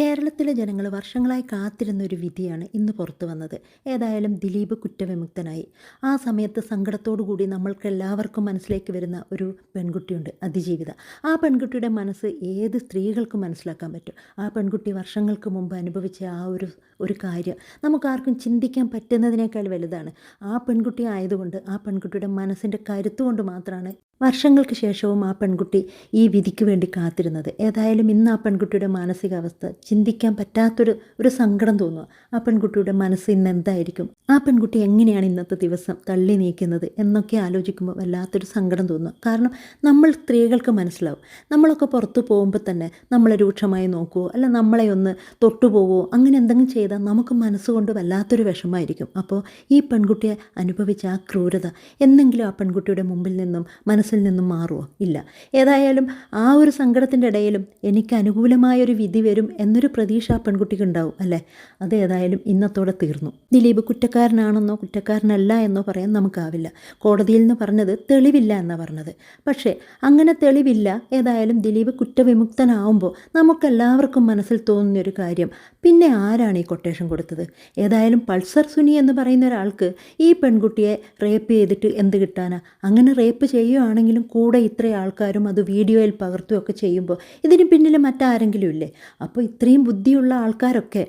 കേരളത്തിലെ ജനങ്ങൾ വർഷങ്ങളായി കാത്തിരുന്ന ഒരു വിധിയാണ് ഇന്ന് പുറത്തു വന്നത്. ഏതായാലും ദിലീപ് കുറ്റവിമുക്തനായി. ആ സമയത്ത് സങ്കടത്തോടു കൂടി നമ്മൾക്ക് എല്ലാവർക്കും മനസ്സിലേക്ക് വരുന്ന ഒരു പെൺകുട്ടിയുണ്ട് അതിജീവിത. ആ പെൺകുട്ടിയുടെ മനസ്സ് ഏത് സ്ത്രീകൾക്കും മനസ്സിലാക്കാൻ പറ്റും. ആ പെൺകുട്ടി വർഷങ്ങൾക്ക് മുമ്പ് അനുഭവിച്ച ആ ഒരു ഒരു കാര്യം നമുക്കാർക്കും ചിന്തിക്കാൻ പറ്റുന്നതിനേക്കാൾ വലുതാണ്. ആ പെൺകുട്ടി ആയതുകൊണ്ട് ആ പെൺകുട്ടിയുടെ മനസ്സിന്റെ കരുത്തുകൊണ്ട് മാത്രമാണ് വർഷങ്ങൾക്ക് ശേഷവും ആ പെൺകുട്ടി ഈ വിധിക്ക് വേണ്ടി കാത്തിരുന്നത്. ഏതായാലും ഇന്ന് ആ പെൺകുട്ടിയുടെ മാനസികാവസ്ഥ ചിന്തിക്കാൻ പറ്റാത്തൊരു ഒരു സങ്കടം തോന്നുക. ആ പെൺകുട്ടിയുടെ മനസ്സ് ഇന്ന് എന്തായിരിക്കും? ആ പെൺകുട്ടി എങ്ങനെയാണ് ഇന്നത്തെ ദിവസം തള്ളി നീക്കുന്നത് എന്നൊക്കെ ആലോചിക്കുമ്പോൾ വല്ലാത്തൊരു സങ്കടം തോന്നുക. കാരണം നമ്മൾ സ്ത്രീകൾക്ക് മനസ്സിലാവും. നമ്മളൊക്കെ പുറത്തു പോകുമ്പോൾ തന്നെ നമ്മളെ രൂക്ഷമായി നോക്കുമോ അല്ല നമ്മളെ ഒന്ന് തൊട്ടുപോവോ അങ്ങനെ എന്തെങ്കിലും ചെയ്താൽ നമുക്ക് മനസ്സുകൊണ്ട് വല്ലാത്തൊരു വിഷമമായിരിക്കും. അപ്പോൾ ഈ പെൺകുട്ടിയെ അനുഭവിച്ച ആ ക്രൂരത എന്നെങ്കിലും ആ പെൺകുട്ടിയുടെ മുമ്പിൽ നിന്നും മനസ്സിൽ നിന്നും മാറുമോ ഇല്ല. ഏതായാലും ആ ഒരു സങ്കടത്തിന്റെ ഇടയിലും എനിക്ക് അനുകൂലമായൊരു വിധി വരും എന്നൊരു പ്രതീക്ഷ ആ പെൺകുട്ടിക്ക് ഉണ്ടാവും അല്ലേ? അത് ഏതായാലും ഇന്നത്തോടെ തീർന്നു. ദിലീപ് കുറ്റക്കാരനാണെന്നോ കുറ്റക്കാരനല്ല എന്നോ പറയാൻ നമുക്കാവില്ല. കോടതിയിൽ നിന്ന് പറഞ്ഞത് തെളിവില്ല എന്നാണ് പറഞ്ഞത്. പക്ഷേ അങ്ങനെ തെളിവില്ല. ഏതായാലും ദിലീപ് കുറ്റവിമുക്തനാവുമ്പോൾ നമുക്കെല്ലാവർക്കും മനസ്സിൽ തോന്നുന്നൊരു കാര്യം പിന്നെ ആരാണ് ഈ കൊട്ടേഷൻ കൊടുത്തത്? ഏതായാലും പൾസർ സുനി എന്ന് പറയുന്ന ഒരാൾക്ക് ഈ പെൺകുട്ടിയെ റേപ്പ് ചെയ്തിട്ട് എന്ത് കിട്ടാനാ? അങ്ങനെ റേപ്പ് ചെയ്യുകയാണെങ്കിലും കൂടെ ഇത്ര ആൾക്കാരും അത് വീഡിയോയിൽ പകർത്തുകയൊക്കെ ചെയ്യുമ്പോൾ ഇതിന് പിന്നിൽ മറ്റാരെങ്കിലും ഇല്ലേ? അപ്പോൾ ഇത്രയും ബുദ്ധിയുള്ള ആൾക്കാരൊക്കെ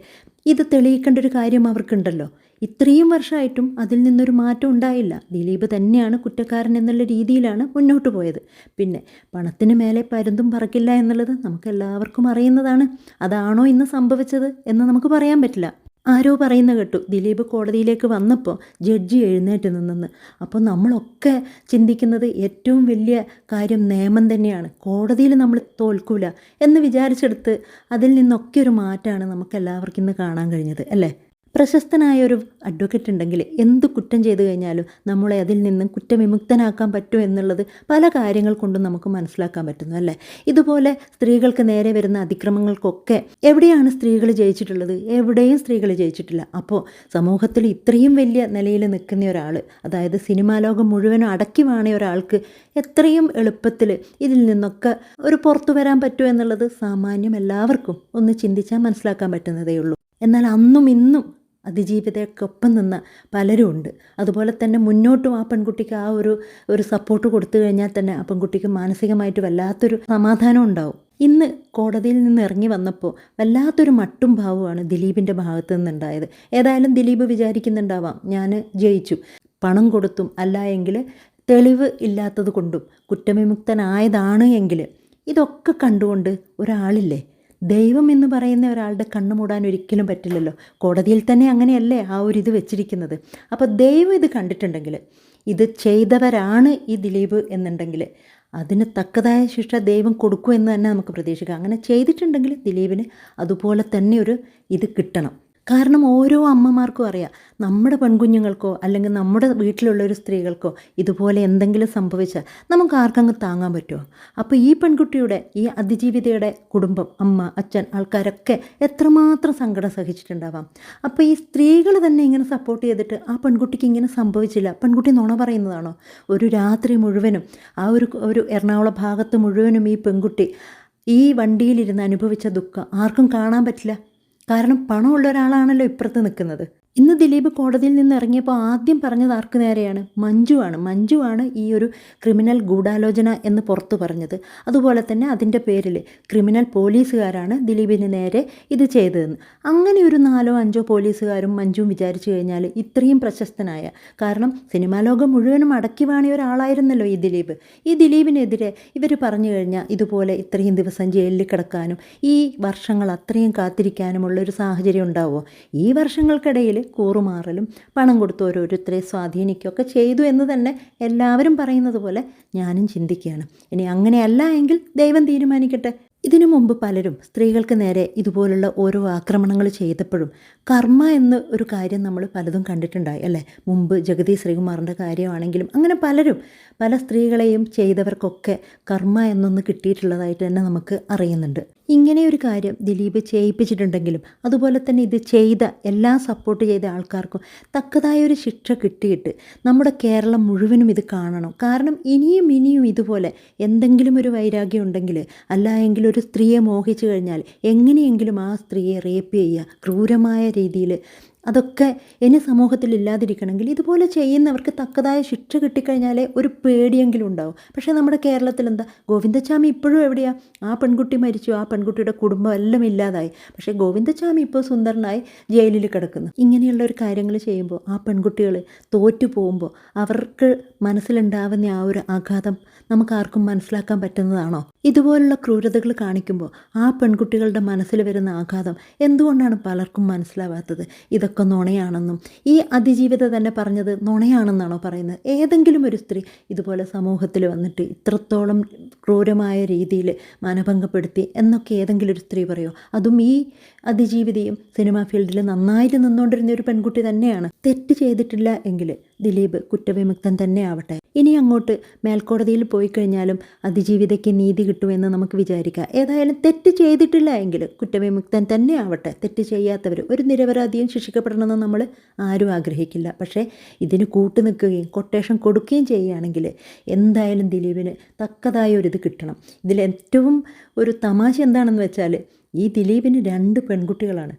ഇത് തെളിയിക്കേണ്ട ഒരു കാര്യം അവർക്കുണ്ടല്ലോ. ഇത്രയും വർഷമായിട്ടും അതിൽ നിന്നൊരു മാറ്റം ഉണ്ടായില്ല. ദിലീപ് തന്നെയാണ് കുറ്റക്കാരൻ എന്നുള്ള രീതിയിലാണ് മുന്നോട്ട് പോയത്. പിന്നെ പണത്തിന് മേലെ പരുന്തും പറക്കില്ല എന്നുള്ളത് നമുക്ക് എല്ലാവർക്കും അറിയുന്നതാണ്. അതാണോ ഇന്ന് സംഭവിച്ചത് എന്ന് നമുക്ക് പറയാൻ പറ്റില്ല. ആരോ പറയുന്ന കേട്ടു. ദിലീപ് കോടതിയിലേക്ക് വന്നപ്പോൾ ജഡ്ജി എഴുന്നേറ്റ് നിന്നെന്ന്. അപ്പോൾ നമ്മളൊക്കെ ചിന്തിക്കുന്നത് ഏറ്റവും വലിയ കാര്യം നിയമം തന്നെയാണ്. കോടതിയിൽ നമ്മൾ തോൽക്കൂല എന്ന് വിചാരിച്ചെടുത്ത് അതിൽ നിന്നൊക്കെ ഒരു മാറ്റമാണ് നമുക്ക് എല്ലാവർക്കും ഇന്ന് കാണാൻ കഴിഞ്ഞത് അല്ലേ? പ്രശസ്തനായ ഒരു അഡ്വക്കേറ്റ് ഉണ്ടെങ്കിൽ എന്ത് കുറ്റം ചെയ്തു കഴിഞ്ഞാലും നമ്മളെ അതിൽ നിന്നും കുറ്റവിമുക്തനാക്കാൻ പറ്റും എന്നുള്ളത് പല കാര്യങ്ങൾ കൊണ്ടും നമുക്ക് മനസ്സിലാക്കാൻ പറ്റുന്നു അല്ലേ? ഇതുപോലെ സ്ത്രീകൾക്ക് നേരെ വരുന്ന അതിക്രമങ്ങൾക്കൊക്കെ എവിടെയാണ് സ്ത്രീകൾ ജയിച്ചിട്ടുള്ളത്? എവിടെയും സ്ത്രീകൾ ജയിച്ചിട്ടില്ല. അപ്പോൾ സമൂഹത്തിൽ ഇത്രയും വലിയ നിലയിൽ നിൽക്കുന്ന ഒരാൾ അതായത് സിനിമാ ലോകം മുഴുവനും അടക്കി വാണിയ ഒരാൾക്ക് എത്രയും എളുപ്പത്തിൽ ഇതിൽ നിന്നൊക്കെ ഒരു പുറത്തു വരാൻ പറ്റുമോ എന്നുള്ളത് സാമാന്യം എല്ലാവർക്കും ഒന്ന് ചിന്തിച്ചാൽ മനസ്സിലാക്കാൻ പറ്റുന്നതേ ഉള്ളൂ. എന്നാൽ അന്നും ഇന്നും അതിജീവിതയ്ക്കൊപ്പം നിന്ന പലരും ഉണ്ട്. അതുപോലെ തന്നെ മുന്നോട്ടും ആ പെൺകുട്ടിക്ക് ആ ഒരു ഒരു സപ്പോർട്ട് കൊടുത്തു കഴിഞ്ഞാൽ തന്നെ ആ പെൺകുട്ടിക്ക് മാനസികമായിട്ട് വല്ലാത്തൊരു സമാധാനം ഉണ്ടാവും. ഇന്ന് കോടതിയിൽ നിന്ന് ഇറങ്ങി വന്നപ്പോൾ വല്ലാത്തൊരു മട്ടും ഭാവമാണ് ദിലീപിന്റെ ഭാഗത്തു നിന്നുണ്ടായത്. ഏതായാലും ദിലീപ് വിചാരിക്കുന്നുണ്ടാവാം ഞാൻ ജയിച്ചു. പണം കൊടുത്തും അല്ല എങ്കിൽ തെളിവ് ഇല്ലാത്തത് കൊണ്ടും കുറ്റവിമുക്തനായതാണ് എങ്കിൽ. ഇതൊക്കെ കണ്ടുകൊണ്ട് ഒരാളില്ലേ? ദൈവം എന്ന് പറയുന്ന ഒരാളുടെ കണ്ണു മൂടാൻ ഒരിക്കലും പറ്റില്ലല്ലോ. കോടതിയിൽ തന്നെ അങ്ങനെയല്ലേ ആ ഒരു ഇത് വെച്ചിരിക്കുന്നത്? അപ്പോൾ ദൈവം ഇത് കണ്ടിട്ടുണ്ടെങ്കിൽ ഇത് ചെയ്തവരാണ് ഈ ദിലീപ് എന്നുണ്ടെങ്കിൽ അതിന് തക്കതായ ശിക്ഷ ദൈവം കൊടുക്കും എന്ന് തന്നെ നമുക്ക് പ്രതീക്ഷിക്കാം. അങ്ങനെ ചെയ്തിട്ടുണ്ടെങ്കിൽ ദിലീപിന് അതുപോലെ തന്നെ ഒരു ഇത് കിട്ടണം. കാരണം ഓരോ അമ്മമാർക്കും അറിയാം. നമ്മുടെ പെൺകുഞ്ഞുങ്ങൾക്കോ അല്ലെങ്കിൽ നമ്മുടെ വീട്ടിലുള്ള ഒരു സ്ത്രീകൾക്കോ ഇതുപോലെ എന്തെങ്കിലും സംഭവിച്ചാൽ നമുക്ക് ആർക്കങ്ങ് താങ്ങാൻ പറ്റുമോ? അപ്പോൾ ഈ പെൺകുട്ടിയുടെ ഈ അതിജീവിതയുടെ കുടുംബം അമ്മ അച്ഛൻ ആൾക്കാരൊക്കെ എത്രമാത്രം സങ്കടം സഹിച്ചിട്ടുണ്ടാവാം. അപ്പോൾ ഈ സ്ത്രീകൾ തന്നെ ഇങ്ങനെ സപ്പോർട്ട് ചെയ്തിട്ട് ആ പെൺകുട്ടിക്ക് ഇങ്ങനെ സംഭവിച്ചില്ല. പെൺകുട്ടി നുണ പറയുന്നതാണോ? ഒരു രാത്രി മുഴുവനും ആ ഒരു ഒരു എറണാകുളം ഭാഗത്ത് മുഴുവനും ഈ പെൺകുട്ടി ഈ വണ്ടിയിലിരുന്ന് അനുഭവിച്ച ദുഃഖം ആർക്കും കാണാൻ പറ്റില്ല. കാരണം പണമുള്ള ഒരാളാണല്ലോ ഇപ്പുറത്ത് നിൽക്കുന്നത്. ഇന്ന് ദിലീപ് കോടതിയിൽ നിന്ന് ഇറങ്ങിയപ്പോൾ ആദ്യം പറഞ്ഞത് ആർക്ക് നേരെയാണ്? മഞ്ജുവാണ്. മഞ്ജുവാണ് ഈ ഒരു ക്രിമിനൽ ഗൂഢാലോചന എന്ന് പുറത്തു പറഞ്ഞത്. അതുപോലെ തന്നെ അതിന്റെ പേരിൽ ക്രിമിനൽ പോലീസുകാരാണ് ദിലീപിന് നേരെ ഇത് ചെയ്തതെന്ന്. അങ്ങനെ ഒരു നാലോ അഞ്ചോ പോലീസുകാരും മഞ്ജുവും വിചാരിച്ചു കഴിഞ്ഞാൽ ഇത്രയും പ്രശസ്തനായ കാരണം സിനിമാ ലോകം മുഴുവനും അടക്കി വാണിയ ഒരാളായിരുന്നല്ലോ ഈ ദിലീപ്. ഈ ദിലീപിനെതിരെ ഇവർ പറഞ്ഞു കഴിഞ്ഞാൽ ഇതുപോലെ ഇത്രയും ദിവസം ജയിലിൽ കിടക്കാനും ഈ വർഷങ്ങൾ അത്രയും കാത്തിരിക്കാനുമുള്ള ഒരു സാഹചര്യം ഉണ്ടാവുമോ? ഈ വർഷങ്ങൾക്കിടയിൽ കൂറുമാറലും പണം കൊടുത്ത് ഓരോരുത്തരെ സ്വാധീനിക്കുകയൊക്കെ ചെയ്തു എന്ന് തന്നെ എല്ലാവരും പറയുന്നത് പോലെ ഞാനും ചിന്തിക്കുകയാണ്. ഇനി അങ്ങനെയല്ല എങ്കിൽ ദൈവം തീരുമാനിക്കട്ടെ. ഇതിനു മുമ്പ് പലരും സ്ത്രീകൾക്ക് നേരെ ഇതുപോലുള്ള ഓരോ ആക്രമണങ്ങൾ ചെയ്തപ്പോഴും കർമ്മ എന്ന ഒരു കാര്യം നമ്മൾ പലതും കണ്ടിട്ടുണ്ടായി അല്ലേ? മുമ്പ് ജഗതി ശ്രീകുമാറിന്റെ കാര്യമാണെങ്കിലും അങ്ങനെ പലരും പല സ്ത്രീകളെയും ചെയ്തവർക്കൊക്കെ കർമ്മ എന്നൊന്ന് കിട്ടിയിട്ടുള്ളതായിട്ട് തന്നെ നമുക്ക് അറിയുന്നുണ്ട്. ഇങ്ങനെ ഒരു കാര്യം ദിലീപ് ചെയ്യിപ്പിച്ചിട്ടുണ്ടെങ്കിലും അതുപോലെ തന്നെ ഇത് ചെയ്ത എല്ലാ സപ്പോർട്ട് ചെയ്ത ആൾക്കാർക്കും തക്കതായ ഒരു ശിക്ഷ കിട്ടിയിട്ട് നമ്മുടെ കേരളം മുഴുവനും ഇത് കാണണം. കാരണം ഇനിയും ഇനിയും ഇതുപോലെ എന്തെങ്കിലും ഒരു വൈരാഗ്യം ഉണ്ടെങ്കിൽ അല്ല ഒരു സ്ത്രീയെ മോഹിച്ചു കഴിഞ്ഞാൽ എങ്ങനെയെങ്കിലും ആ സ്ത്രീയെ റേപ്പ് ചെയ്യുക. ക്രൂരമായ രീതിയിൽ അതൊക്കെ ഇനി സമൂഹത്തിൽ ഇല്ലാതിരിക്കണമെങ്കിൽ ഇതുപോലെ ചെയ്യുന്നവർക്ക് തക്കതായ ശിക്ഷ കിട്ടിക്കഴിഞ്ഞാലേ ഒരു പേടിയെങ്കിലും ഉണ്ടാവും. പക്ഷേ നമ്മുടെ കേരളത്തിൽ എന്താ? ഗോവിന്ദച്ചാമി ഇപ്പോഴും എവിടെയാ? ആ പെൺകുട്ടി മരിച്ചു ആ പെൺകുട്ടിയുടെ കുടുംബം എല്ലാം ഇല്ലാതായി. പക്ഷേ ഗോവിന്ദച്ചാമി ഇപ്പോൾ സുന്ദരനായി ജയിലിൽ കിടക്കുന്നു. ഇങ്ങനെയുള്ള ഒരു കാര്യങ്ങൾ ചെയ്യുമ്പോൾ ആ പെൺകുട്ടികൾ തോറ്റു പോകുമ്പോൾ അവർക്ക് മനസ്സിലുണ്ടാവുന്ന ആ ഒരു ആഘാതം നമുക്ക് ആർക്കും മനസ്സിലാക്കാൻ പറ്റുന്നതാണോ? ഇതുപോലുള്ള ക്രൂരതകൾ കാണിക്കുമ്പോൾ ആ പെൺകുട്ടികളുടെ മനസ്സിൽ വരുന്ന ആഘാതം എന്തുകൊണ്ടാണ് പലർക്കും മനസ്സിലാവാത്തത്? ഇതൊക്കെ നുണയാണെന്നും ഈ അതിജീവിത തന്നെ പറഞ്ഞത് നുണയാണെന്നാണോ പറയുന്നത്? ഏതെങ്കിലും ഒരു സ്ത്രീ ഇതുപോലെ സമൂഹത്തിൽ വന്നിട്ട് ഇത്രത്തോളം ക്രൂരമായ രീതിയിൽ മനഭംഗപ്പെടുത്തി എന്നൊക്കെ ഏതെങ്കിലും ഒരു സ്ത്രീ പറയുമോ അതും ഈ അതിജീവിതയും സിനിമാ ഫീൽഡിൽ നന്നായിട്ട് നിന്നുകൊണ്ടിരുന്ന ഒരു പെൺകുട്ടി തന്നെയാണ്. തെറ്റ് ചെയ്തിട്ടില്ല എങ്കിൽ ദിലീപ് കുറ്റവിമുക്തൻ തന്നെ ആവട്ടെ. ഇനി അങ്ങോട്ട് മേൽക്കോടതിയിൽ പോയി കഴിഞ്ഞാലും അതിജീവിതയ്ക്ക് നീതി കിട്ടുമെന്ന് നമുക്ക് വിചാരിക്കാം. ഏതായാലും തെറ്റ് ചെയ്തിട്ടില്ല എങ്കിൽ കുറ്റവിമുക്തൻ തന്നെ ആവട്ടെ. തെറ്റ് ചെയ്യാത്തവർ ഒരു നിരപരാധിയും ശിക്ഷിക്കപ്പെടണമെന്ന് നമ്മൾ ആരും ആഗ്രഹിക്കില്ല. പക്ഷേ ഇതിന് കൂട്ടു നിൽക്കുകയും കൊട്ടേഷൻ കൊടുക്കുകയും ചെയ്യുകയാണെങ്കിൽ എന്തായാലും ദിലീപിന് തക്കതായ ഒരു കിട്ടണം. ഇതിൽ ഏറ്റവും ഒരു തമാശ എന്താണെന്ന് വെച്ചാൽ ഈ ദിലീപിന് രണ്ട് പെൺകുട്ടികളാണ്.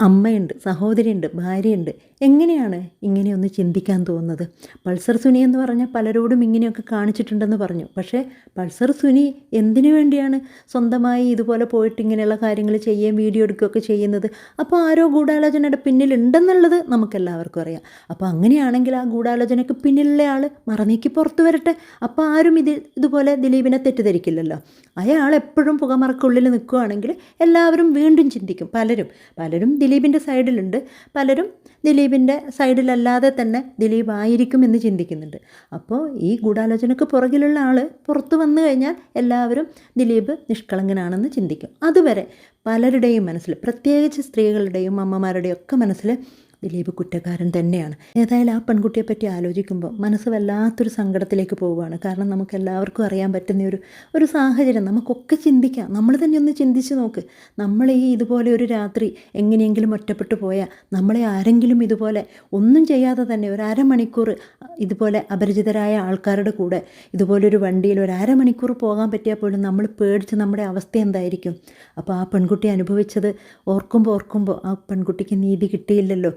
അമ്മയുണ്ട് സഹോദരിയുണ്ട് ഭാര്യയുണ്ട്. എങ്ങനെയാണ് ഇങ്ങനെയൊന്ന് ചിന്തിക്കാൻ തോന്നുന്നത്? പൾസർ സുനി എന്ന് പറഞ്ഞാൽ പലരോടും ഇങ്ങനെയൊക്കെ കാണിച്ചിട്ടുണ്ടെന്ന് പറഞ്ഞു. പക്ഷേ പൾസർ സുനി എന്തിനു വേണ്ടിയാണ് സ്വന്തമായി ഇതുപോലെ പോയിട്ട് ഇങ്ങനെയുള്ള കാര്യങ്ങൾ ചെയ്യുകയും വീഡിയോ എടുക്കുകയൊക്കെ ചെയ്യുന്നത്? അപ്പോൾ ആരോ ഗൂഢാലോചനയുടെ പിന്നിലുണ്ടെന്നുള്ളത് നമുക്കെല്ലാവർക്കും അറിയാം. അപ്പോൾ അങ്ങനെയാണെങ്കിൽ ആ ഗൂഢാലോചനയ്ക്ക് പിന്നിലുള്ള ആൾ മറന്നേക്ക് പുറത്തു വരട്ടെ. അപ്പോൾ ആരും ഇത് ഇതുപോലെ ദിലീപിനെ തെറ്റിദ്ധരിക്കില്ലല്ലോ. അയാൾ എപ്പോഴും പുകമറക്കുള്ളിൽ നിൽക്കുകയാണെങ്കിൽ എല്ലാവരും വീണ്ടും ചിന്തിക്കും. പലരും പലരും ദിലീപിന്റെ സൈഡിലുണ്ട്. പലരും ദിലീപിന്റെ സൈഡിലല്ലാതെ തന്നെ ദിലീപ് ആയിരിക്കും എന്ന് ചിന്തിക്കുന്നുണ്ട്. അപ്പോൾ ഈ ഗൂഢാലോചനയ്ക്ക് പുറകിലുള്ള ആൾ പുറത്തു വന്നു കഴിഞ്ഞാൽ എല്ലാവരും ദിലീപ് നിഷ്കളങ്കനാണെന്ന് ചിന്തിക്കും. അതുവരെ പലരുടെയും മനസ്സിൽ പ്രത്യേകിച്ച് സ്ത്രീകളുടെയും അമ്മമാരുടെയും ഒക്കെ മനസ്സിൽ ദിലീപ് കുറ്റക്കാരൻ തന്നെയാണ്. ഏതായാലും ആ പെൺകുട്ടിയെ പറ്റി ആലോചിക്കുമ്പോൾ മനസ്സ് വല്ലാത്തൊരു സങ്കടത്തിലേക്ക് പോവുകയാണ്. കാരണം നമുക്ക് എല്ലാവർക്കും അറിയാൻ പറ്റുന്ന ഒരു ഒരു സാഹചര്യം. നമുക്കൊക്കെ ചിന്തിക്കാം. നമ്മൾ തന്നെ ഒന്ന് ചിന്തിച്ച് നോക്ക്. നമ്മൾ ഈ ഇതുപോലെ ഒരു രാത്രി എങ്ങനെയെങ്കിലും ഒറ്റപ്പെട്ടു പോയാൽ നമ്മളെ ആരെങ്കിലും ഇതുപോലെ ഒന്നും ചെയ്യാതെ തന്നെ ഒരു അരമണിക്കൂർ ഇതുപോലെ അപരിചിതരായ ആൾക്കാരുടെ കൂടെ ഇതുപോലൊരു വണ്ടിയിൽ ഒരു അരമണിക്കൂർ പോകാൻ പറ്റിയാൽ പോലും നമ്മൾ പേടിച്ച് നമ്മുടെ അവസ്ഥ എന്തായിരിക്കും? അപ്പോൾ ആ പെൺകുട്ടി അനുഭവിച്ചത് ഓർക്കുമ്പോൾ ഓർക്കുമ്പോൾ ആ പെൺകുട്ടിക്ക് നീതി കിട്ടിയില്ലല്ലോ.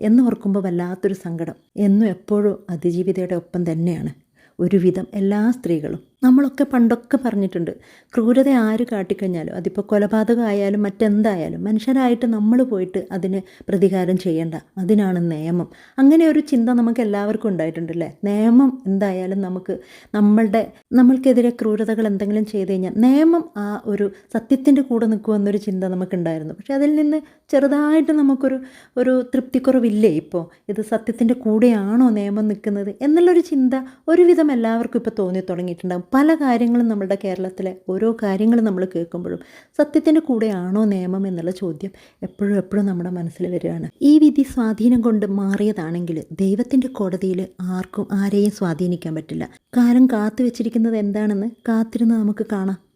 എന്ന് ഓർക്കുമ്പോൾ വല്ലാത്തൊരു സങ്കടം. എന്നും എപ്പോഴും അതിജീവിതയുടെ ഒപ്പം തന്നെയാണ്. ഒരുവിധം എല്ലാ സ്ത്രീകളും. നമ്മളൊക്കെ പണ്ടൊക്കെ പറഞ്ഞിട്ടുണ്ട് ക്രൂരത ആര് കാട്ടിക്കഴിഞ്ഞാലും അതിപ്പോൾ കൊലപാതകമായാലും മറ്റെന്തായാലും മനുഷ്യരായിട്ട് നമ്മൾ പോയിട്ട് അതിന് പ്രതികാരം ചെയ്യേണ്ട. അതിനാണ് നിയമം. അങ്ങനെ ഒരു ചിന്ത നമുക്ക് എല്ലാവർക്കും ഉണ്ടായിട്ടുണ്ടല്ലേ? നിയമം എന്തായാലും നമുക്ക് നമ്മളുടെ നമ്മൾക്കെതിരെ ക്രൂരതകൾ എന്തെങ്കിലും ചെയ്ത് കഴിഞ്ഞാൽ നിയമം ആ ഒരു സത്യത്തിന്റെ കൂടെ നിൽക്കുമെന്നൊരു ചിന്ത നമുക്കുണ്ടായിരുന്നു. പക്ഷേ അതിൽ നിന്ന് ചെറുതായിട്ട് നമുക്കൊരു ഒരു തൃപ്തിക്കുറവില്ലേ ഇപ്പോൾ ഇത് സത്യത്തിന്റെ കൂടെയാണോ നിയമം നിൽക്കുന്നത്? എന്നുള്ളൊരു ചിന്ത ഒരുവിധം എല്ലാവർക്കും ഇപ്പോൾ തോന്നി തുടങ്ങിയിട്ടുണ്ടാകും പല കാര്യങ്ങളും നമ്മളുടെ കേരളത്തിലെ ഓരോ കാര്യങ്ങളും നമ്മൾ കേൾക്കുമ്പോഴും സത്യത്തിന്റെ കൂടെയാണോ നിയമം എന്നുള്ള ചോദ്യം എപ്പോഴും എപ്പോഴും നമ്മുടെ മനസ്സിൽ വരികയാണ്. ഈ വിധി സ്വാധീനം കൊണ്ട് മാറിയതാണെങ്കിൽ ദൈവത്തിന്റെ കോടതിയിൽ ആർക്കും ആരെയും സ്വാധീനിക്കാൻ പറ്റില്ല. കാലം കാത്തു വെച്ചിരിക്കുന്നത് എന്താണെന്ന് കാത്തിരുന്ന് നമുക്ക് കാണാം.